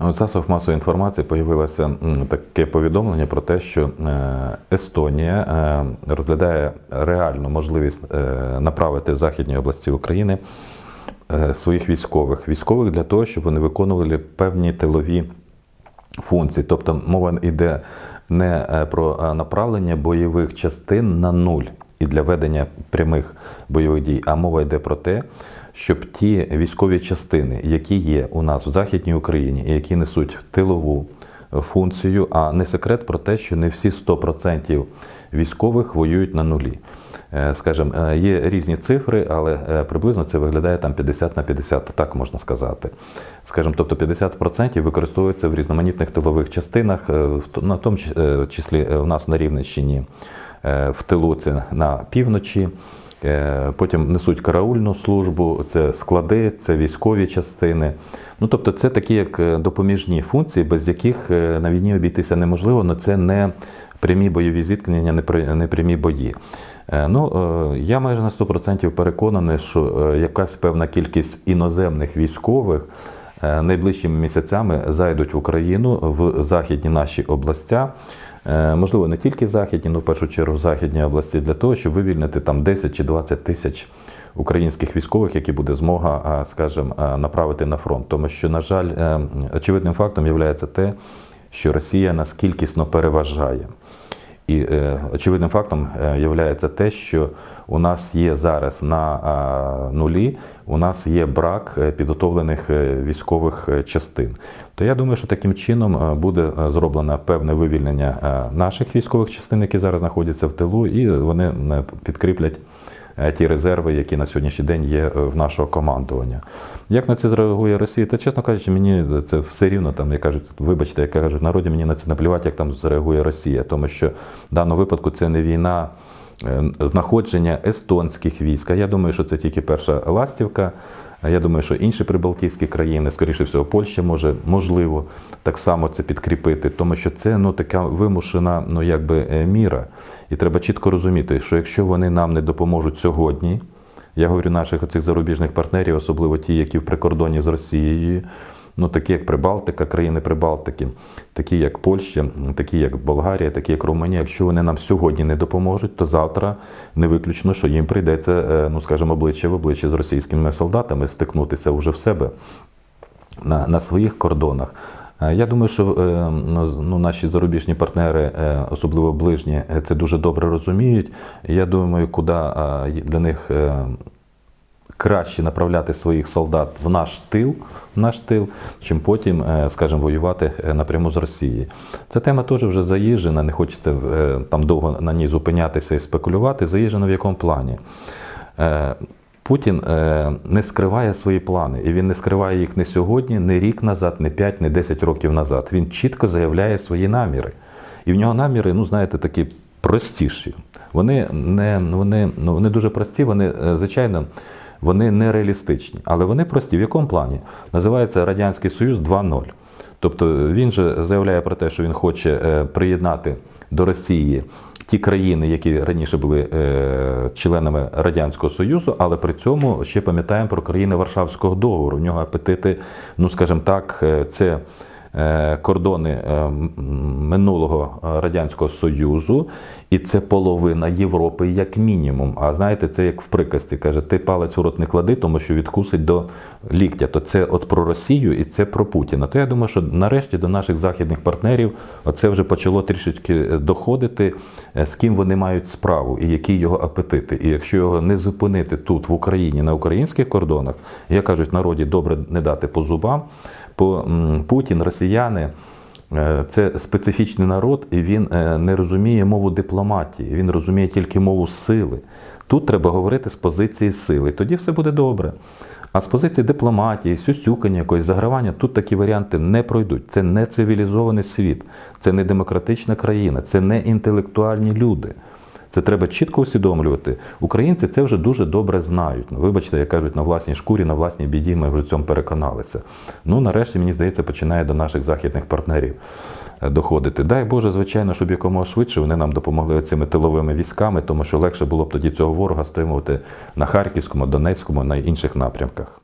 У засобах масової інформації появилося таке повідомлення про те, що е, Естонія е, розглядає реальну можливість е, направити в Західній області України своїх військових. Військових для того, щоб вони виконували певні тилові функції. Тобто мова йде не про направлення бойових частин на нуль і для ведення прямих бойових дій, а мова йде про те, щоб ті військові частини, які є у нас в Західній Україні і які несуть тилову е, функцію, а не секрет про те, що не всі 100% військових воюють на нулі. Е, Скажем, е, є різні цифри, але приблизно це виглядає там 50 на 50, так можна сказати. Скажем, тобто 50% використовується в різноманітних тилових частинах, на тому числі у нас на Рівненщині в тилу це на півночі. Е, Потім несуть караульну службу, це склади, це військові частини. Ну тобто, це такі як е, допоміжні функції, без яких е, на війні обійтися неможливо, але це не прямі бойові зіткнення, не прямі бої. Ну, я майже на 100% переконаний, що якась певна кількість іноземних військових найближчими місяцями зайдуть в Україну в західні наші областя. Е, Можливо, не тільки західні, але в першу чергу західні області для того, щоб вивільнити там 10 чи 20 тисяч українських військових, які буде змога, скажімо, направити на фронт. Тому що, на жаль, е, очевидним фактом є те, що Росія нас кількісно переважає. І е, очевидним фактом є те, що у нас є зараз на нулі, у нас є брак е, підготовлених е, військових е, частин. То я думаю, що таким чином е, буде е, зроблено певне вивільнення е, наших військових частин, які зараз знаходяться в тилу, і вони е, підкріплять е, ті резерви, які на сьогоднішній день є е, в нашого командування. Як на це зреагує Росія? Та чесно кажучи, мені це все рівно там, я кажуть, вибачте, як кажуть, в народі мені на це наплювати, як там зреагує Росія, тому що в даному випадку це не війна. е, Знаходження естонських військ. Я думаю, що це тільки перша ластівка. А Я думаю, що інші прибалтійські країни, скоріше всього, Польща може можливо так само це підкріпити, тому що це ну така вимушена, ну якби е, міра. І треба чітко розуміти, що якщо вони нам не допоможуть сьогодні, я говорю наших оцих зарубіжних партнерів, особливо ті, які в прикордоні з Росією, ну такі як Прибалтика, країни Прибалтики, такі як Польща, такі як Болгарія, такі як Румунія. Якщо вони нам сьогодні не допоможуть, то завтра не виключно, що їм прийдеться, е, ну скажімо, обличчя в обличчя з російськими солдатами стикнутися вже в себе на, на своїх кордонах. Е, Я думаю, що е, ну, ну, наші зарубіжні партнери, особливо ближні, це дуже добре розуміють. Я думаю, куди для них краще направляти своїх солдат в наш тил, в наш тил, чим потім, е, скажімо, воювати е, напряму з Росією. Ця тема теж вже заїжджена, не хочеться е, там довго на ній зупинятися і спекулювати. Заїжджена в якому плані? Путін не скриває свої плани, і він не скриває їх не сьогодні, не рік назад, не 5, не 10 років назад. Він чітко заявляє свої наміри. І в нього наміри, ну знаєте, такі простіші. Вони не вони, ну, вони дуже прості, вони, звичайно, вони нереалістичні. Але вони прості. В якому плані? Називається Радянський Союз 2.0. Тобто він же заявляє про те, що він хоче е, приєднати до Росії ті країни, які раніше були е, членами Радянського Союзу, але при цьому ще пам'ятаємо про країни Варшавського договору. В нього апетити, ну скажімо так, е, це. Е, Кордони е, минулого радянського союзу, і це половина Європи, як мінімум. А знаєте, це як в приказці каже: ти палець в рот не клади, тому що відкусить до ліктя. То це от про Росію і це про Путіна. То я думаю, що нарешті до наших західних партнерів оце вже почало трішечки е, доходити, з ким вони мають справу і які його апетити. І якщо його не зупинити тут, в Україні, на українських кордонах, як кажуть, народі добре не дати по зубам, по Путін, росіяни. Е, Це специфічний народ, і він е, не розуміє мову дипломатії, він розуміє тільки мову сили. Тут треба говорити з позиції сили, тоді все буде добре. А з позиції дипломатії, сюсюкання, якогось загравання, тут такі варіанти не пройдуть. Це не цивілізований світ, це не демократична країна, це не інтелектуальні люди. Це треба чітко усвідомлювати. Українці це вже дуже добре знають. Ну, Вибачте, як кажуть, на власній шкурі, на власній біді ми вже в цьому переконалися. Ну, нарешті, мені здається, починає до наших західних партнерів е, доходити. Дай Боже, звичайно, щоб якомога швидше вони нам допомогли цими тиловими військами, тому що легше було б тоді цього ворога стримувати на Харківському, Донецькому, на інших напрямках.